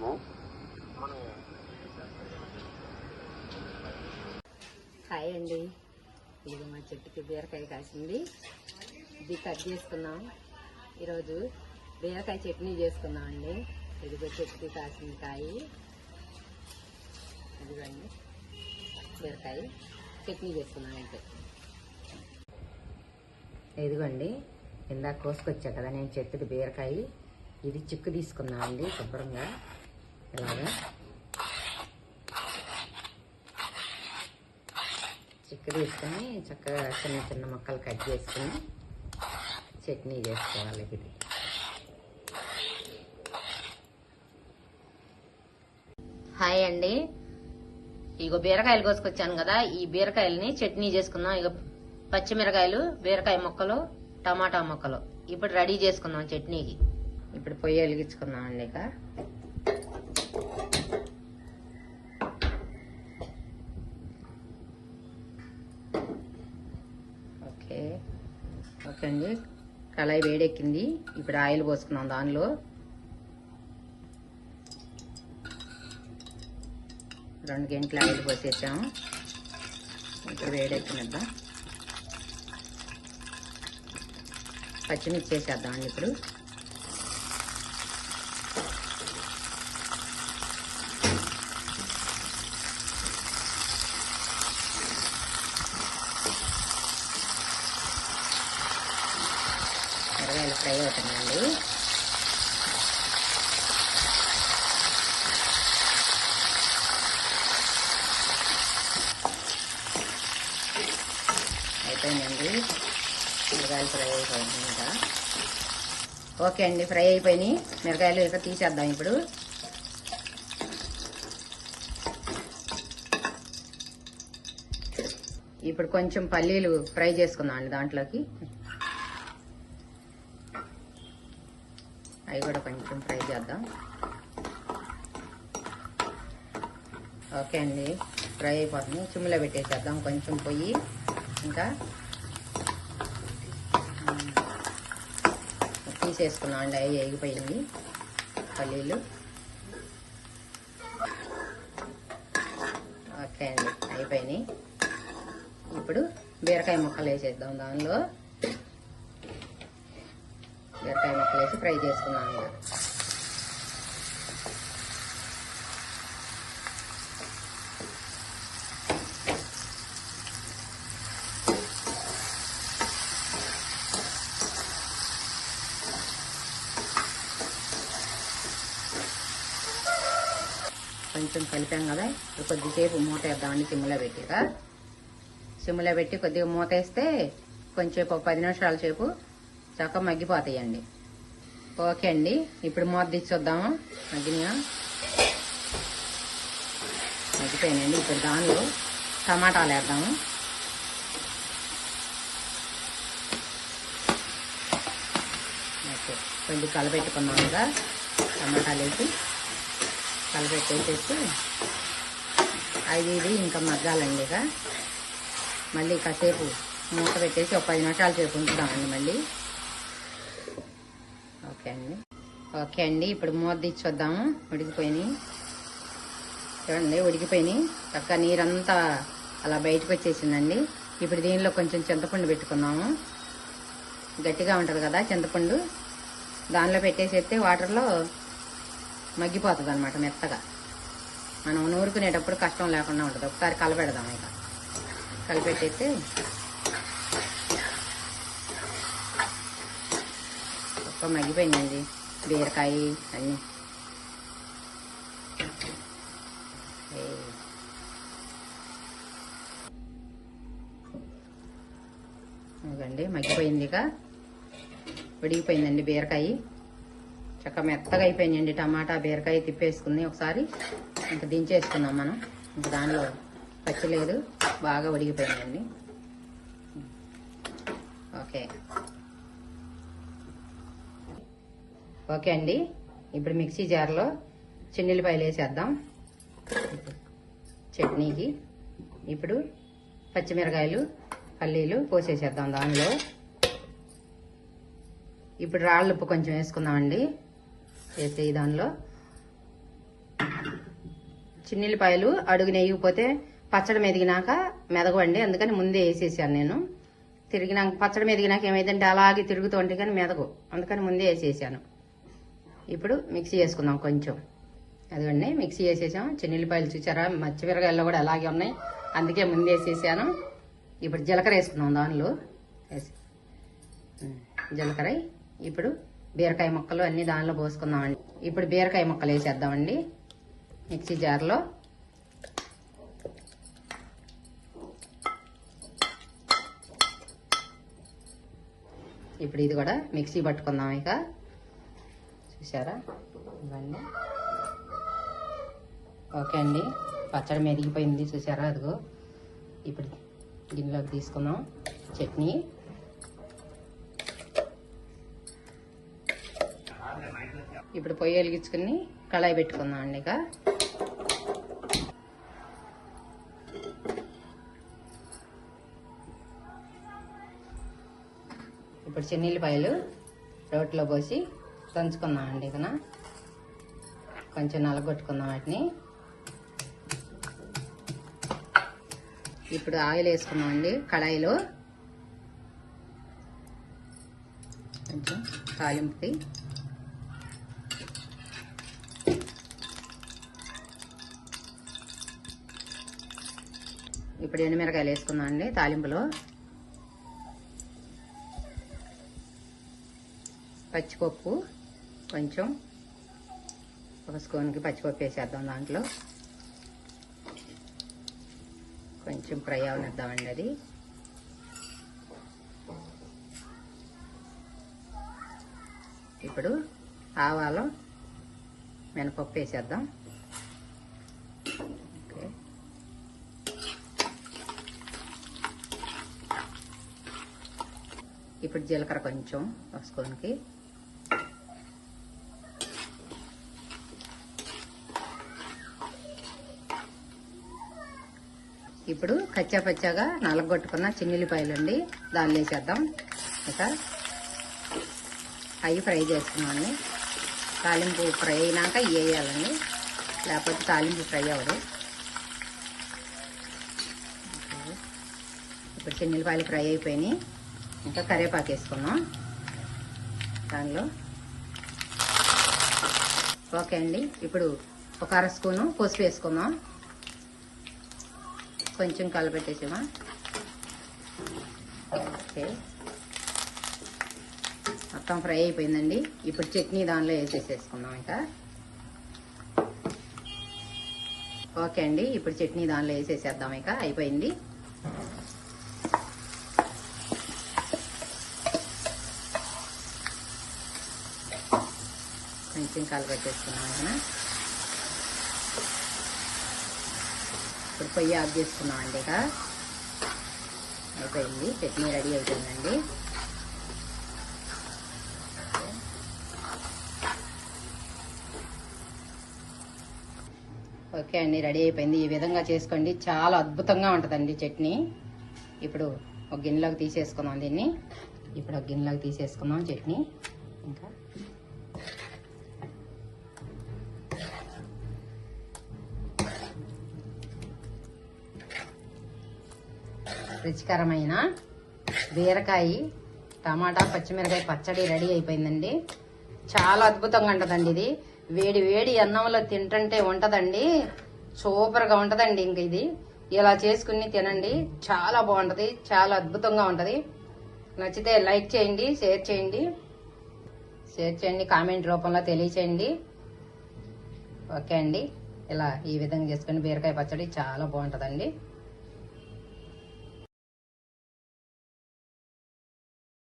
మేము హాయ్ అండి. ఇది మా చెట్టుకి బీరకాయ కాసింది. ఇది కట్ చేసుకున్నాం. ఈరోజు బీరకాయ చట్నీ చేసుకున్నాం అండి ఇదిగో చెట్టుకి కాసింది కాయ. ఇదిగోండి. బీరకాయ చట్నీ చేసుకున్నాం అయితే. ఇదిగోండి. ఇందాక కోసుకొచ్చా కదా నేను చెట్టుకి బీరకాయ. ఇది చిక్కు తీసుకున్నా అండి శుభ్రంగా. ఇలాగా. చిక్కు తీసుకొని చక్కగా చిన్న చిన్న ముక్కలు కట్ చేసుకుని చట్నీ చేసుకోవాలి ఇది. హాయ్ అండి. ఇగో బీరకాయలు కోసుకొచ్చాను కదా ఈ బీరకాయలని చట్నీ చేసుకుందాం. ఇక పచ్చిమిరకాయలు బీరకాయ ముక్కలు టమాటా ముక్కలు. ఇప్పుడు రెడీ చేసుకుందాం చట్నీకి. ఇప్పుడు పొయ్యి వెలిగించుకుందాం అండి ఇక ఓకే ఓకే కళాయి వేడెక్కింది. ఇప్పుడు ఆయిల్ పోసుకున్నాం దానిలో. రెండు గంటలు ఆయిల్ పోసేసాము. ఇప్పుడు వేడెక్కినద్దాం? పచ్చిమిర్చి వేసేద్దాం అండి ఇప్పుడు మిరగాయలు ఫ్రై అవుతుందండి అయిపోయిందండి. మిరగాయలు ఫ్రై అయిపోయింది ఇంకా. ఓకే అండి ఫ్రై అయిపోయినాయి. మిరగాయలు ఇక తీసేద్దాం ఇప్పుడు. ఇప్పుడు కొంచెం పల్లీలు ఫ్రై చేసుకుందాం అండి దాంట్లోకి. అవి కూడా కొంచెం ఫ్రై చేద్దాం. ఓకే అండి ఫ్రై అయిపోతుంది. చిమ్ములో పెట్టేసేద్దాం కొంచెం పొయ్యి. ఇంకా తీసేసుకున్నాం అండి అవి ఎగిపోయింది పల్లీలు. ఓకే అండి అయిపోయినాయి. ఇప్పుడు బీరకాయ ముక్కలు వేసేద్దాం దానిలో. బీరకాయ ముక్కలు వేసి ఫ్రై చేసుకున్నాను ఇంకా. కొంచెం కలిపాం కదా ఇప్పుడు కొద్దిసేపు మూత వేద్దామండి సిమ్లో పెట్టిగా సిమ్లో పెట్టి కొద్దిగా మూత వేస్తే కొంచెం ఒక పది నిమిషాల సేపు సగం మగ్గిపోతాయండి. ఓకే అండి ఇప్పుడు మూత తీసి చూద్దాము? మగ్గినా మగ్గిపోయినాయండి ఇప్పుడు దానిలో టమాటాలు వేద్దాము? ఓకే కొంచెం కలపెట్టుకున్నాం కదా టమాటాలు వేసి కలపెట్టేసేసి అది ఇది ఇంకా మగ్గాలండి ఇక. మళ్ళీ కాసేపు మూత పెట్టేసి ఒక పది నిమిషాలు సేపు ఉంచుదామండి మళ్ళీ. ఓకే అండి. ఓకే అండి ఇప్పుడు మూత తీసి చూద్దాము ఉడికిపోయినాయి. చూడండి ఉడికిపోయినాయి. చక్కగా నీరంతా అలా బయటకు వచ్చేసిందండి. ఇప్పుడు దీనిలో కొంచెం చింతపండు పెట్టుకున్నాము. గట్టిగా ఉంటుంది కదా చింతపండు. దానిలో పెట్టేసేస్తే వాటర్లో మగ్గిపోతుంది అనమాట మెత్తగా. మనం నూరుకునేటప్పుడు కష్టం లేకుండా ఉంటుంది. ఒకసారి కలపెడదాం ఇక. కలిపెట్టేస్తే మొత్తం మగ్గిపోయిందండి బీరకాయ అన్నీ ఏ. మగ్గిపోయింది ఇక ఉడికిపోయిందండి బీరకాయ చక్క మెత్తగా అయిపోయిందండి టమాటా బీరకాయ తిప్పేసుకుంది ఒకసారి. ఇంకా దించేసుకుందాం మనం. ఇంకా దానిలో పచ్చి లేదు బాగా ఉడికిపోయిందండి ఓకే. ఓకే అండి. ఇప్పుడు మిక్సీ జార్లో చిన్నెల్లిపాయలు వేసేద్దాం. చట్నీకి ఇప్పుడు పచ్చిమిరకాయలు పల్లీలు పోసేసేద్దాం దానిలో. ఇప్పుడు రాళ్ళు ఉప్పు కొంచెం వేసుకుందామండి. వేసే దానిలో చిన్నెల్లిపాయలు అడుగు నెయ్యిపోతే పచ్చడి మెదిగినాక మెదగవండి. అందుకని ముందే వేసేసాను నేను. తిరిగినాక పచ్చడి మెదిగినాక ఏమైందంటే అలాగే తిరుగుతూ ఉంటే కానీ మెదగు అందుకని ముందే వేసేసాను. ఇప్పుడు మిక్సీ చేసుకుందాం కొంచెం. అదిగండి మిక్సీ వేసేసాం చెన్నెల్లిపాయలు చూసారా మచ్చిమిరకాయలు కూడా అలాగే ఉన్నాయి. అందుకే ముందు వేసేసాను. ఇప్పుడు జీలకర్ర వేసుకున్నాం దానిలో. వేసి. జీలకర్ర. ఇప్పుడు బీరకాయ ముక్కలు అన్ని దానిలో పోసుకుందామండి. ఇప్పుడు బీరకాయ ముక్కలు వేసేద్దామండి. మిక్సీ జార్లో. ఇప్పుడు ఇది కూడా మిక్సీ పట్టుకుందాం ఇక. చూసారా? ఇవన్నీ. ఓకే అండి. పచ్చడి మెరిగిపోయింది చూసారా? అదిగో. ఇప్పుడు గిన్నెలోకి తీసుకుందాం. చట్నీ. ఇప్పుడు పొయ్యి వెలిగించుకుని కళాయి పెట్టుకుందాం అండి ఇక. ఇప్పుడు చెన్నీళ్ళపాయలు రోట్లో పోసి దంచుకుందాం అండి ఇకన కొంచెం నలగొట్టుకుందాం వాటిని. ఇప్పుడు ఆయిల్ వేసుకున్నాం అండి కళాయిలో కొంచెం తాలింపుకి ఇప్పుడు ఎండుమిరకాయలు వేసుకుందాం అండి తాలింపులో. పచ్చిపప్పు. కొంచెం ఒక స్పూన్కి పచ్చిపప్పు వేసేద్దాం దాంట్లో. కొంచెం ఫ్రై అవనిద్దామండి అది. ఇప్పుడు ఆవాలు మినపప్పు వేసేద్దాం. ఓకే. ఇప్పుడు జీలకర్ర కొంచెం ఒక స్పూన్కి. ఇప్పుడు కచ్చా పచ్చాగా నలగొట్టుకున్న చిన్నిల్లిపాయలు అండి దానిలో వేసేద్దాం. ఇక అవి ఫ్రై చేసుకున్నామండి. తాలింపు ఫ్రై అయినాక వేయాలండి. లేకపోతే తాలింపు ఫ్రై అవ్వదు. ఇప్పుడు చిన్నిల్లిపాయలు ఫ్రై అయిపోయినాయి. ఇంకా కరివేపాకు వేసుకున్నాం. దానిలో ఓకే అండి. ఇప్పుడు ఒక అర స్పూను పసుపు వేసుకుందాం. కొంచెం కలపెట్టేసామా? ఓకే. మొత్తం ఫ్రై అయిపోయిందండి. ఇప్పుడు చట్నీ దానిలో వేసేసేసుకుందాం ఇంకా. ఓకే అండి ఇప్పుడు చట్నీ దానిలో వేసేసేద్దాం ఇక. అయిపోయింది. కొంచెం కలపెట్టేసుకున్నాం కదా ఇప్పుడు పొయ్యి ఆఫ్ చేసుకున్నాం అండి ఇక. అయిపోయింది. చట్నీ రెడీ అయిపోయిందండి. ఓకే అండి రెడీ అయిపోయింది. ఈ విధంగా చేసుకోండి. చాలా అద్భుతంగా ఉంటుందండి చట్నీ. ఇప్పుడు ఒక గిన్నెలోకి తీసేసుకుందాం దీన్ని. ఇప్పుడు ఒక గిన్నెలోకి తీసేసుకుందాం చట్నీ. ఇంకా రుచికరమైన బీరకాయ టమాటా పచ్చిమిరకాయ పచ్చడి రెడీ అయిపోయిందండి. చాలా అద్భుతంగా ఉంటుందండి ఇది. వేడి వేడి అన్నంలో తింటుంటే ఉంటదండి. సూపర్గా ఉంటదండి ఇంక ఇది. ఇలా చేసుకుని తినండి. చాలా బాగుంటది. చాలా అద్భుతంగా ఉంటది. నచ్చితే లైక్ చేయండి షేర్ చేయండి. షేర్ చేయండి కామెంట్ రూపంలో తెలియచేయండి. ఓకే అండి. ఇలా ఈ విధంగా చేసుకుని బీరకాయ పచ్చడి చాలా బాగుంటుందండి.